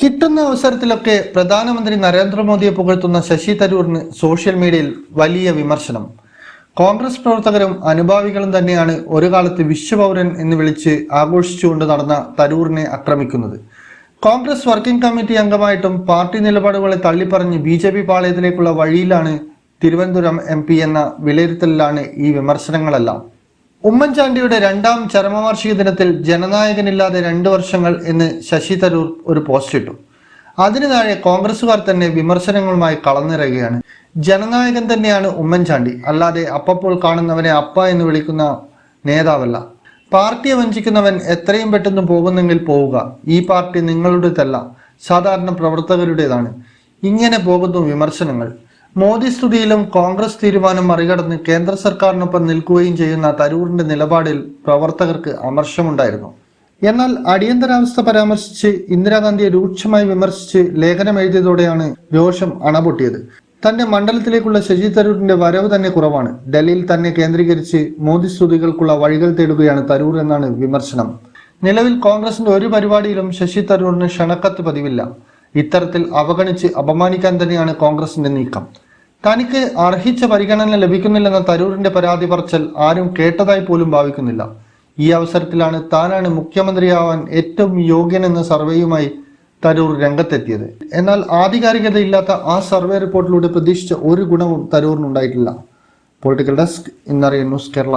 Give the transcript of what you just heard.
കിട്ടുന്ന അവസരത്തിലൊക്കെ പ്രധാനമന്ത്രി നരേന്ദ്രമോദിയെ പുകഴ്ത്തുന്ന ശശി തരൂറിന് സോഷ്യൽ മീഡിയയിൽ വലിയ വിമർശനം. കോൺഗ്രസ് പ്രവർത്തകരും അനുഭാവികളും തന്നെയാണ് ഒരു കാലത്ത് വിശ്വപൗരൻ എന്ന് വിളിച്ച് ആഘോഷിച്ചുകൊണ്ട് നടന്ന തരൂറിനെ ആക്രമിക്കുന്നത്. കോൺഗ്രസ് വർക്കിംഗ് കമ്മിറ്റി അംഗമായിട്ടും പാർട്ടി നിലപാടുകളെ തള്ളിപ്പറഞ്ഞ് ബി ജെ പി പാളയത്തിലേക്കുള്ള വഴിയിലാണ് തിരുവനന്തപുരം എം പി എന്ന വിലയിരുത്തലിലാണ് ഈ വിമർശനങ്ങളെല്ലാം. ഉമ്മൻചാണ്ടിയുടെ രണ്ടാം ചരമവാർഷിക ദിനത്തിൽ ജനനായകനില്ലാതെ രണ്ട് വർഷങ്ങൾ എന്ന് ശശി തരൂർ ഒരു പോസ്റ്റ് ഇട്ടു. അതിനു താഴെ കോൺഗ്രസുകാർ തന്നെ വിമർശനങ്ങളുമായി കളന്നിറങ്ങുകയാണ്. ജനനായകൻ തന്നെയാണ് ഉമ്മൻചാണ്ടി. അല്ലാതെ അപ്പപ്പോൾ കാണുന്നവനെ അപ്പ എന്ന് വിളിക്കുന്ന നേതാവല്ല. പാർട്ടിയെ വഞ്ചിക്കുന്നവൻ എത്രയും പെട്ടെന്ന് പോകുന്നെങ്കിൽ പോവുക. ഈ പാർട്ടി നിങ്ങളുടേതല്ല. സാധാരണ പ്രവർത്തകരുടേതാണ്. ഇങ്ങനെ പോകുന്നു വിമർശനങ്ങൾ. മോദി സ്തുതിയിലും കോൺഗ്രസ് തീരുമാനം മറികടന്ന് കേന്ദ്ര സർക്കാരിനൊപ്പം നിൽക്കുകയും ചെയ്യുന്ന തരൂറിന്റെ നിലപാടിൽ പ്രവർത്തകർക്ക് അമർഷമുണ്ടായിരുന്നു. എന്നാൽ അടിയന്തരാവസ്ഥ പരാമർശിച്ച് ഇന്ദിരാഗാന്ധിയെ രൂക്ഷമായി വിമർശിച്ച് ലേഖനം എഴുതിയതോടെയാണ് രോഷം അണപൊട്ടിയത്. തന്റെ മണ്ഡലത്തിലേക്കുള്ള ശശി തരൂരിന്റെ വരവ് തന്നെ കുറവാണ്. ഡൽഹിയിൽ തന്നെ കേന്ദ്രീകരിച്ച് മോദി സ്തുതികൾക്കുള്ള വഴികൾ തേടുകയാണ് തരൂർ എന്നാണ് വിമർശനം. നിലവിൽ കോൺഗ്രസിന്റെ ഒരു പരിപാടിയിലും ശശി തരൂറിന് ക്ഷണക്കത്ത് പതിവില്ല. ഇത്തരത്തിൽ അവഗണിച്ച് അപമാനിക്കാൻ തന്നെയാണ് കോൺഗ്രസിന്റെ നീക്കം. തനിക്ക് അർഹിച്ച പരിഗണന ലഭിക്കുന്നില്ലെന്ന തരൂരിന്റെ പരാതി പറച്ചൽ ആരും കേട്ടതായി പോലും ഭാവിക്കുന്നില്ല. ഈ അവസരത്തിലാണ് താനാണ് മുഖ്യമന്ത്രിയാവാൻ ഏറ്റവും യോഗ്യനെന്ന സർവേയുമായി തരൂർ രംഗത്തെത്തിയത്. എന്നാൽ ആധികാരികതയില്ലാത്ത ആ സർവേ റിപ്പോർട്ടിലൂടെ പ്രതീക്ഷിച്ച ഒരു ഗുണവും തരൂറിനുണ്ടായിട്ടില്ല പൊളിറ്റിക്കൽ ഡെസ്ക് ഇന്നറിയ ന്യൂസ് കേരള.